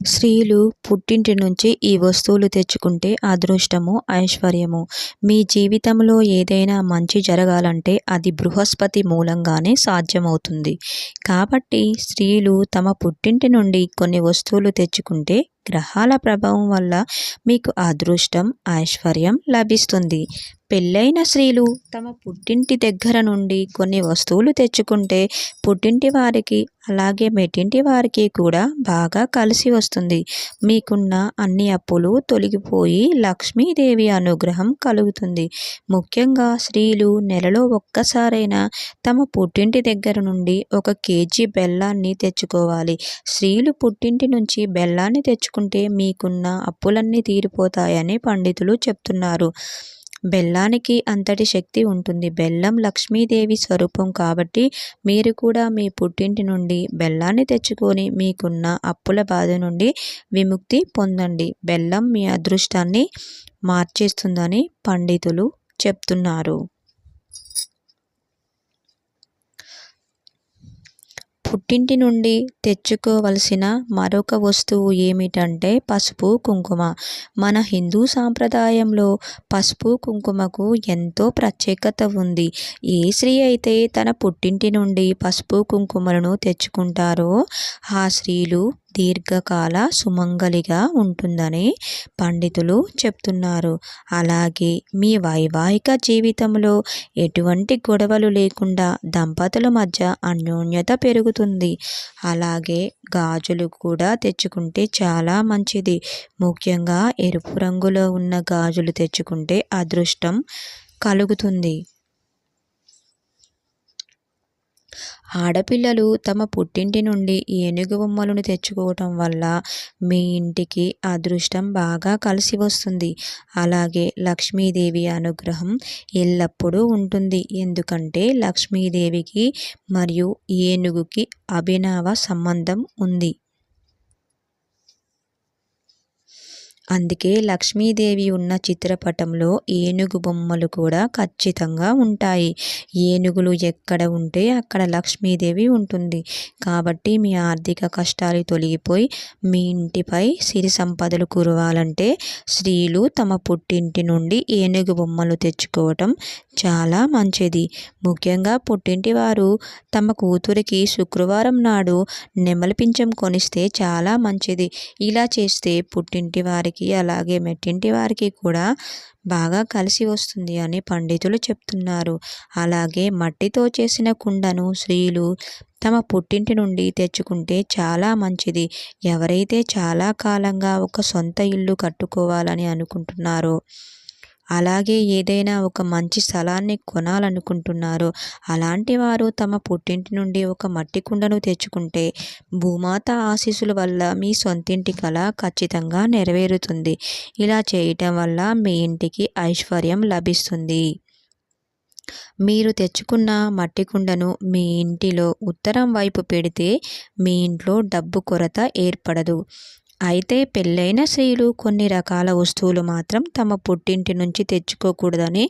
స్త్రీలు పుట్టింటి నుంచి ఈ వస్తువులు తెచ్చుకుంటే అదృష్టము ఐశ్వర్యము. మీ జీవితంలో ఏదైనా మంచి జరగాలంటే అది బృహస్పతి మూలంగానే సాధ్యమవుతుంది. కాబట్టి స్త్రీలు తమ పుట్టింటి నుండి కొన్ని వస్తువులు తెచ్చుకుంటే గ్రహాల ప్రభావం వల్ల మీకు అదృష్టం ఐశ్వర్యం లభిస్తుంది. పెళ్ళైన స్త్రీలు తమ పుట్టింటి దగ్గర నుండి కొన్ని వస్తువులు తెచ్చుకుంటే పుట్టింటి వారికి అలాగే మెట్టింటి వారికి కూడా బాగా కలిసి వస్తుంది. మీకున్న అన్ని అప్పులు తొలగిపోయి లక్ష్మీదేవి అనుగ్రహం కలుగుతుంది. ముఖ్యంగా స్త్రీలు నెలలో ఒక్కసారైనా తమ పుట్టింటి దగ్గర నుండి ఒక కేజీ బెల్లాన్ని తెచ్చుకోవాలి. స్త్రీలు పుట్టింటి నుంచి బెల్లాన్ని తెచ్చుకుంటే మీకున్న అప్పులన్నీ తీరిపోతాయని పండితులు చెప్తున్నారు. బెల్లానికి అంతటి శక్తి ఉంటుంది. బెల్లం లక్ష్మీదేవి స్వరూపం కాబట్టి మీరు కూడా మీ పుట్టింటి నుండి బెల్లాన్ని తెచ్చుకొని మీకున్న అప్పుల బాధ నుండి విముక్తి పొందండి. బెల్లం మీ అదృష్టాన్ని మార్చేస్తుందని పండితులు చెప్తున్నారు. పుట్టింటి నుండి తెచ్చుకోవలసిన మరొక వస్తువు ఏమిటంటే పసుపు కుంకుమ. మన హిందూ సాంప్రదాయంలో పసుపు కుంకుమకు ఎంతో ప్రత్యేకత ఉంది. ఏ స్త్రీ అయితే తన పుట్టింటి నుండి పసుపు కుంకుమలను తెచ్చుకుంటారో ఆ స్త్రీలు దీర్ఘకాల సుమంగలిగా ఉంటుందని పండితులు చెప్తున్నారు. అలాగే మీ వైవాహిక జీవితంలో ఎటువంటి గొడవలు లేకుండా దంపతుల మధ్య అన్యోన్యత పెరుగుతుంది. అలాగే గాజులు కూడా తెచ్చుకుంటే చాలా మంచిది. ముఖ్యంగా ఎరుపు రంగులో ఉన్న గాజులు తెచ్చుకుంటే అదృష్టం కలుగుతుంది. ఆడపిల్లలు తమ పుట్టింటి నుండి ఏనుగు బొమ్మలను తెచ్చుకోవటం వల్ల మీ ఇంటికి అదృష్టం బాగా కలిసి వస్తుంది. అలాగే లక్ష్మీదేవి అనుగ్రహం ఎల్లప్పుడూ ఉంటుంది. ఎందుకంటే లక్ష్మీదేవికి మరియు ఏనుగుకి అభినవ సంబంధం ఉంది. అందుకే లక్ష్మీదేవి ఉన్న చిత్రపటంలో ఏనుగు బొమ్మలు కూడా ఖచ్చితంగా ఉంటాయి. ఏనుగులు ఎక్కడ ఉంటే అక్కడ లక్ష్మీదేవి ఉంటుంది. కాబట్టి మీ ఆర్థిక కష్టాలు తొలగిపోయి మీ ఇంటిపై సిరి సంపదలు కురవాలంటే స్త్రీలు తమ పుట్టింటి నుండి ఏనుగు బొమ్మలు తెచ్చుకోవటం చాలా మంచిది. ముఖ్యంగా పుట్టింటి వారు తమ కూతురికి శుక్రవారం నాడు నెమలిపించం కొనిస్తే చాలా మంచిది. ఇలా చేస్తే పుట్టింటి వారికి వారికి అలాగే మెట్టింటి వారికి కూడా బాగా కలిసి వస్తుంది అని పండితులు చెప్తున్నారు. అలాగే మట్టితో చేసిన కుండను స్త్రీలు తమ పుట్టింటి నుండి తెచ్చుకుంటే చాలా మంచిది. ఎవరైతే చాలా కాలంగా ఒక సొంత ఇల్లు కట్టుకోవాలని అనుకుంటున్నారో అలాగే ఏదైనా ఒక మంచి స్థలాన్ని కొనాలనుకుంటున్నారో అలాంటి వారు తమ పుట్టింటి నుండి ఒక మట్టి కుండను తెచ్చుకుంటే భూమాత ఆశీస్సుల వల్ల మీ సొంతింటి కళ ఖచ్చితంగా నెరవేరుతుంది. ఇలా చేయటం వల్ల మీ ఇంటికి ఐశ్వర్యం లభిస్తుంది. మీరు తెచ్చుకున్న మట్టి కుండను మీ ఇంటిలో ఉత్తరం వైపు పెడితే మీ ఇంట్లో డబ్బు కొరత ఏర్పడదు. అయితే పెళ్ళైన స్త్రీలు కొన్ని రకాల వస్తువులు మాత్రం తమ పుట్టింటి నుంచి తెచ్చుకోకూడదని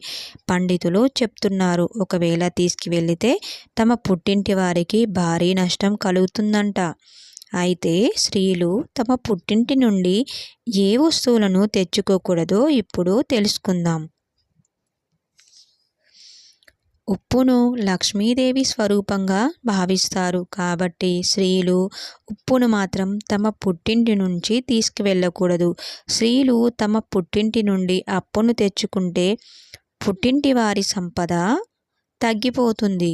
పండితులు చెప్తున్నారు. ఒకవేళ తీసుకువెళితే తమ పుట్టింటి వారికి భారీ నష్టం కలుగుతుందంట. అయితే స్త్రీలు తమ పుట్టింటి నుండి ఏ వస్తువులను తెచ్చుకోకూడదో ఇప్పుడు తెలుసుకుందాం. ఉప్పును లక్ష్మీదేవి స్వరూపంగా భావిస్తారు. కాబట్టి స్త్రీలు ఉప్పును మాత్రం తమ పుట్టింటి నుంచి తీసుకువెళ్ళకూడదు. స్త్రీలు తమ పుట్టింటి నుండి అప్పును తెచ్చుకుంటే పుట్టింటి వారి సంపద తగ్గిపోతుంది.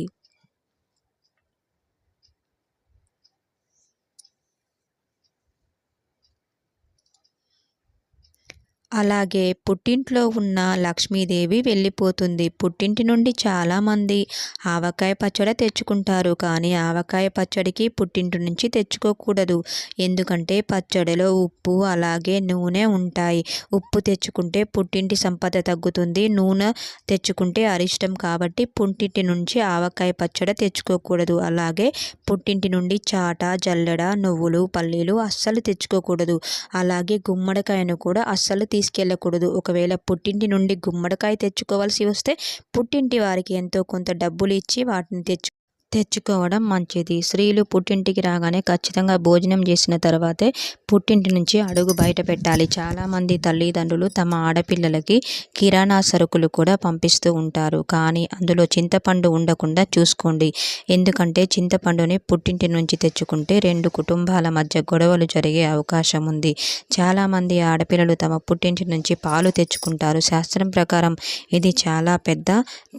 అలాగే పుట్టింట్లో ఉన్న లక్ష్మీదేవి వెళ్ళిపోతుంది. పుట్టింటి నుండి చాలామంది ఆవకాయ పచ్చడి తెచ్చుకుంటారు. కానీ ఆవకాయ పచ్చడికి పుట్టింటి నుంచి తెచ్చుకోకూడదు. ఎందుకంటే పచ్చడిలో ఉప్పు అలాగే నూనె ఉంటాయి. ఉప్పు తెచ్చుకుంటే పుట్టింటి సంపద తగ్గుతుంది. నూనె తెచ్చుకుంటే అరిష్టం కాబట్టి పుట్టింటి నుంచి ఆవకాయ పచ్చడి తెచ్చుకోకూడదు. అలాగే పుట్టింటి నుండి చాట జల్లెడ నువ్వులు పల్లీలు అస్సలు తెచ్చుకోకూడదు. అలాగే గుమ్మడికాయను కూడా అస్సలు తీ తీసుకెళ్ళకూడదు. ఒకవేళ పుట్టింటి నుండి గుమ్మడికాయ తెచ్చుకోవాల్సి వస్తే పుట్టింటి వారికి ఎంతో కొంత డబ్బులు ఇచ్చి వాటిని తెచ్చు తెచ్చుకోవడం మంచిది. స్త్రీలు పుట్టింటికి రాగానే ఖచ్చితంగా భోజనం చేసిన తర్వాతే పుట్టింటి నుంచి అడుగు బయట పెట్టాలి. చాలామంది తల్లిదండ్రులు తమ ఆడపిల్లలకి కిరాణా సరుకులు కూడా పంపిస్తూ ఉంటారు. కానీ అందులో చింతపండు ఉండకుండా చూసుకోండి. ఎందుకంటే చింతపండుని పుట్టింటి నుంచి తెచ్చుకుంటే రెండు కుటుంబాల మధ్య గొడవలు జరిగే అవకాశం ఉంది. చాలామంది ఆడపిల్లలు తమ పుట్టింటి నుంచి పాలు తెచ్చుకుంటారు. శాస్త్రం ప్రకారం ఇది చాలా పెద్ద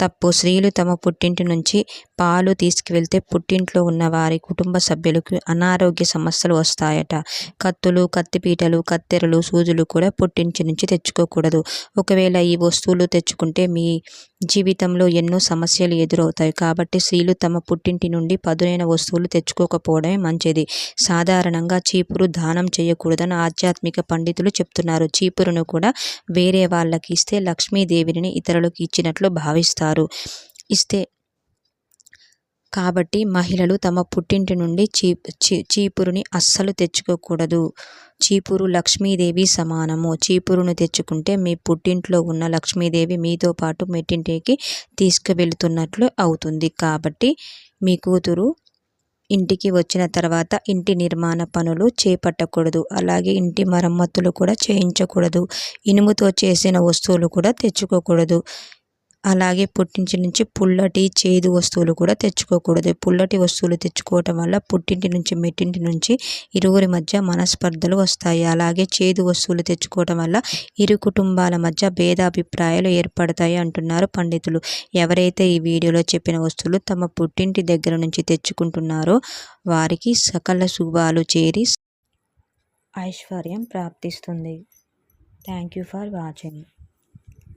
తప్పు. స్త్రీలు తమ పుట్టింటి నుంచి పాలు తీసుకువెళ్తే పుట్టింట్లో ఉన్న వారి కుటుంబ సభ్యులకు అనారోగ్య సమస్యలు వస్తాయట. కత్తులు కత్తిపీటలు కత్తెరలు సూదులు కూడా పుట్టించి నుంచి తెచ్చుకోకూడదు. ఒకవేళ ఈ వస్తువులు తెచ్చుకుంటే మీ జీవితంలో ఎన్నో సమస్యలు ఎదురవుతాయి. కాబట్టి స్త్రీలు తమ పుట్టింటి నుండి పదునైన వస్తువులు తెచ్చుకోకపోవడమే మంచిది. సాధారణంగా చీపురు దానం చేయకూడదని ఆధ్యాత్మిక పండితులు చెప్తున్నారు. చీపురును కూడా వేరే వాళ్ళకి ఇస్తే లక్ష్మీదేవిని ఇతరులకు ఇచ్చినట్లు భావిస్తారు. ఇస్తే కాబట్టి మహిళలు తమ పుట్టింటి నుండి చీ చీపురుని అస్సలు తెచ్చుకోకూడదు. చీపురు లక్ష్మీదేవి సమానము. చీపురును తెచ్చుకుంటే మీ పుట్టింట్లో ఉన్న లక్ష్మీదేవి మీతో పాటు మెట్టింటికి తీసుకువెళుతున్నట్లు అవుతుంది. కాబట్టి మీ కూతురు ఇంటికి వచ్చిన తర్వాత ఇంటి నిర్మాణ పనులు చేపట్టకూడదు. అలాగే ఇంటి మరమ్మతులు కూడా చేయించకూడదు. ఇనుముతో చేసిన వస్తువులు కూడా తెచ్చుకోకూడదు. అలాగే పుట్టింటి నుంచి పుల్లటి చేదు వస్తువులు కూడా తెచ్చుకోకూడదు. పుల్లటి వస్తువులు తెచ్చుకోవటం వల్ల పుట్టింటి నుంచి మెట్టింటి నుంచి ఇరువురి మధ్య మనస్పర్ధలు వస్తాయి. అలాగే చేదు వస్తువులు తెచ్చుకోవటం వల్ల ఇరు కుటుంబాల మధ్య భేదాభిప్రాయాలు ఏర్పడతాయి అంటున్నారు పండితులు. ఎవరైతే ఈ వీడియోలో చెప్పిన వస్తువులు తమ పుట్టింటి దగ్గర నుంచి తెచ్చుకుంటున్నారో వారికి సకల శుభాలు చేరి ఐశ్వర్యం ప్రాప్తిస్తుంది. Thank you for watching.